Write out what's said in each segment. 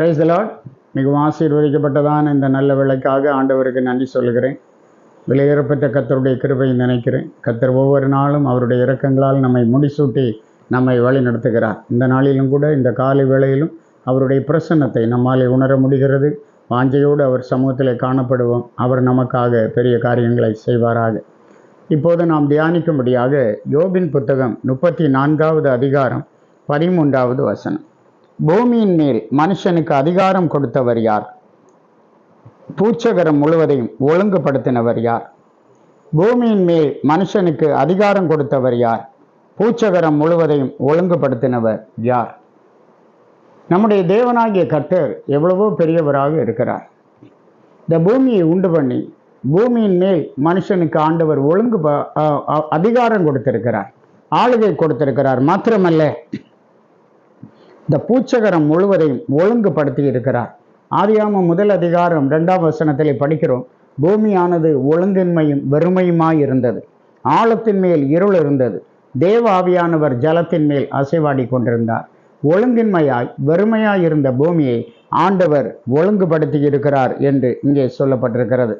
Price Lord மிகவும் ஆசீர்வதிக்கப்பட்டதான இந்த நல்ல விளக்காக ஆண்டவருக்கு நன்றி சொல்கிறேன் விலையேறப்பட்ட கத்தருடைய கிருபையை நினைக்கிறேன். கத்தர் ஒவ்வொரு நாளும் அவருடைய இறக்கங்களால் நம்மை முடிசூட்டி நம்மை வழி நடத்துகிறார். இந்த நாளிலும் கூட இந்த காலை வேளையிலும் அவருடைய பிரசன்னத்தை நம்மாலே உணர முடிகிறது. வாஞ்சையோடு அவர் சமூகத்தில் காணப்படுவோம். அவர் நமக்காக பெரிய காரியங்களை செய்வாராக. இப்போது நாம் தியானிக்கும்படியாக யோபின் புத்தகம் முப்பத்தி நான்காவது அதிகாரம் பதிமூன்றாவது வசனம். பூமியின் மேல் மனுஷனுக்கு அதிகாரம் கொடுத்தவர் யார்? பூச்சகரம் முழுவதையும் ஒழுங்குபடுத்தினவர் யார்? பூமியின் மேல் மனுஷனுக்கு அதிகாரம் கொடுத்தவர் யார்? பூச்சகரம் முழுவதையும் ஒழுங்குபடுத்தினவர் யார்? நம்முடைய தேவனாகிய கர்த்தர் எவ்வளவோ பெரியவராக இருக்கிறார். இந்த பூமியை உண்டு பண்ணி பூமியின் மேல் மனுஷனுக்கு ஆண்டவர் ஒழுங்கு அதிகாரம் கொடுத்திருக்கிறார். ஆளுகை கொடுத்திருக்கிறார். மாத்திரமல்ல இந்த பூச்சகரம் முழுவதையும் ஒழுங்குபடுத்தி இருக்கிறார். ஆதியாம முதல் அதிகாரம் ரெண்டாம் வசனத்திலே படிக்கிறோம் பூமியானது ஒழுங்கின்மையும் வெறுமையுமாய் இருந்தது ஆழத்தின் மேல் இருள் இருந்தது. தேவ ஆவியானவர் ஜலத்தின் மேல் அசைவாடி கொண்டிருந்தார். ஒழுங்கின்மையாய் வெறுமையாய் இருந்த பூமியை ஆண்டவர் ஒழுங்குபடுத்தி இருக்கிறார் என்று இங்கே சொல்லப்பட்டிருக்கிறது.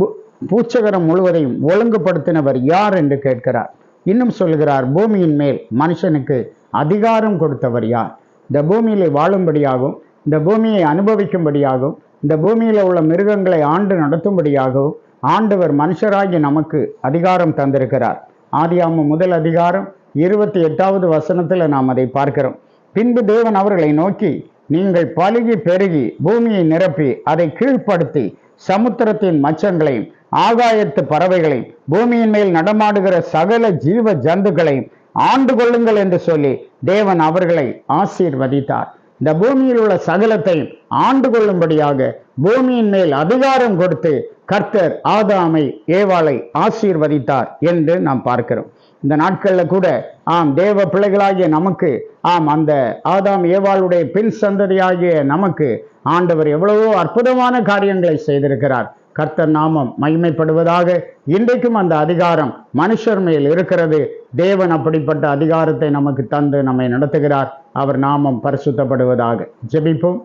பூ- பூச்சகரம் முழுவதையும் ஒழுங்குபடுத்தினவர் யார் என்று கேட்கிறார். இன்னும் சொல்கிறார் பூமியின் மேல் மனுஷனுக்கு அதிகாரம் கொடுத்தவர் யார்? இந்த பூமியில் வாழும்படியாகவும் இந்த பூமியை அனுபவிக்கும்படியாகவும் இந்த பூமியில் உள்ள மிருகங்களை ஆண்டு நடத்தும்படியாகவும் ஆண்டவர் மனுஷராகி நமக்கு அதிகாரம் தந்திருக்கிறார். ஆதியாம முதல் அதிகாரம் இருபத்தி எட்டாவது வசனத்தில் நாம் அதை பார்க்கிறோம். பின்பு தேவன் அவர்களை நோக்கி நீங்கள் பழுகி பெருகி பூமியை நிரப்பி அதை கீழ்ப்படுத்தி சமுத்திரத்தின் மச்சங்களையும் ஆகாயத்து பறவைகளையும் பூமியின் மேல் நடமாடுகிற சகல ஜீவ ஜந்துக்களையும் ஆண்டு கொள்ளுங்கள் என்று சொல்லி தேவன் அவர்களை ஆசீர்வதித்தார். இந்த பூமியில் உள்ள சகலத்தையும் ஆண்டு கொள்ளும்படியாக பூமியின் மேல் அதிகாரம் கொடுத்து கர்த்தர் ஆதாமை ஏவாளை ஆசீர்வதித்தார் என்று நாம் பார்க்கிறோம். இந்த நாட்களில் கூட ஆம் தேவ பிள்ளைகளாகிய நமக்கு ஆம் அந்த ஆதாம் ஏவாளுடைய பின் சந்ததியாகிய நமக்கு ஆண்டவர் எவ்வளவோ அற்புதமான காரியங்களை செய்திருக்கிறார். கர்த்தர் நாமம் மகிமைப்படுவதாக இன்றைக்கும் அந்த அதிகாரம் மனுஷர் மேல் இருக்கிறது. தேவன் அப்படிப்பட்ட அதிகாரத்தை நமக்கு தந்து நம்மை நடத்துகிறார். அவர் நாமம் பரிசுத்தப்படுவதாக. ஜெபிப்போம்.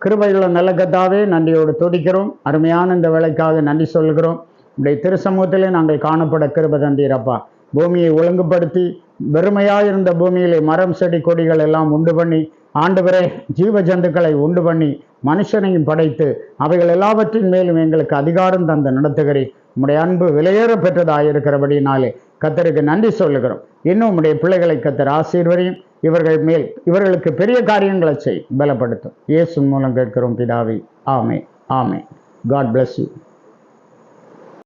கிருபையுள்ள நல்ல கத்தாவே நன்றியோடு துதிக்கிறோம். அருமையான இந்த வேலைக்காக நன்றி சொல்கிறோம். உடைய திருசமூகத்திலே நாங்கள் காணப்பட கிருப தந்தீரப்பா பூமியை ஒழுங்குபடுத்தி வெறுமையாக இருந்த பூமியிலே மரம் செடி கொடிகள் எல்லாம் உண்டு பண்ணி ஆண்டவரே ஜீவ ஜந்துக்களை உண்டு பண்ணி மனுஷனையும் படைத்து அவைகள் எல்லாவற்றின் மேலும் எங்களுக்கு அதிகாரம் தந்து நடத்துகிறேன். உம்முடைய அன்பு விலையேற பெற்றதாயிருக்கிறபடினாலே கத்தருக்கு நன்றி சொல்லுகிறோம். இன்னும் உடைய பிள்ளைகளை கத்தர் ஆசீர்வரையும் இவர்கள் மேல் இவர்களுக்கு பெரிய காரியங்களை செய். பலப்படுத்தும். இயேசு மூலம் கேட்கிறோம் பிதாவை. ஆமே ஆமே காட் பிளஸ் யூ